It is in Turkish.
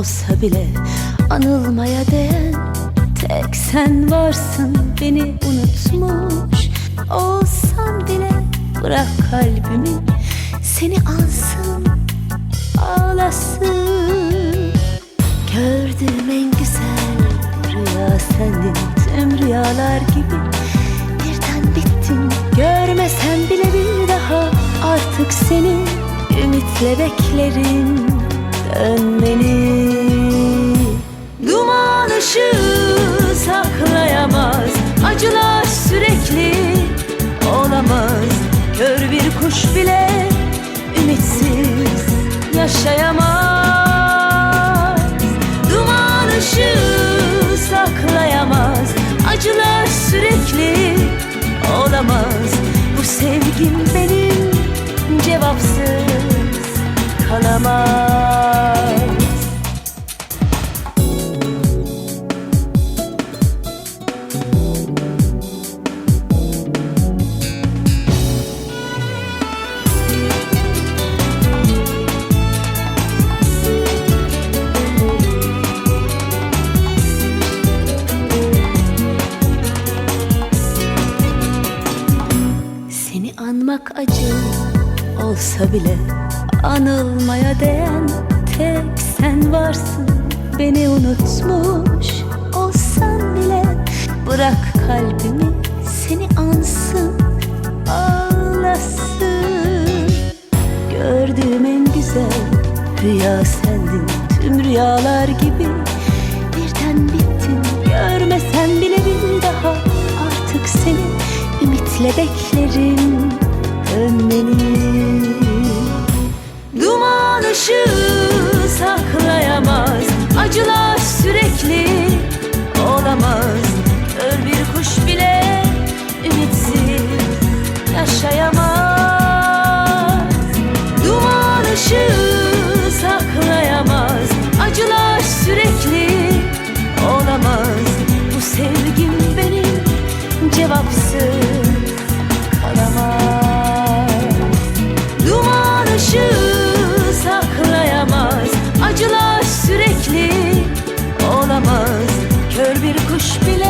bile anılmaya değen Tek sen varsın beni unutmuş Olsam bile bırak kalbimi. Seni alsın ağlasın. Gördüğüm en güzel rüya sendin Tüm rüyalar gibi. Birden bittin Görmesem bile bir daha artık seni. Ümitle beklerim dönmeni Duman ışığı saklayamaz. Acılar Seni anmak acı olsa bile Anılmaya değen tek sen varsın. Beni unutmuş olsam bile Bırak kalbimi seni ansın ağlasın. Gördüğüm en güzel rüya sendin Tüm rüyalar gibi. Birden bittin Görmesen bile bir daha artık seni. Ümitle beklerim cevapsız kalamaz. Duman ışığı saklayamaz. Acılar sürekli olamaz. Kör bir kuş bile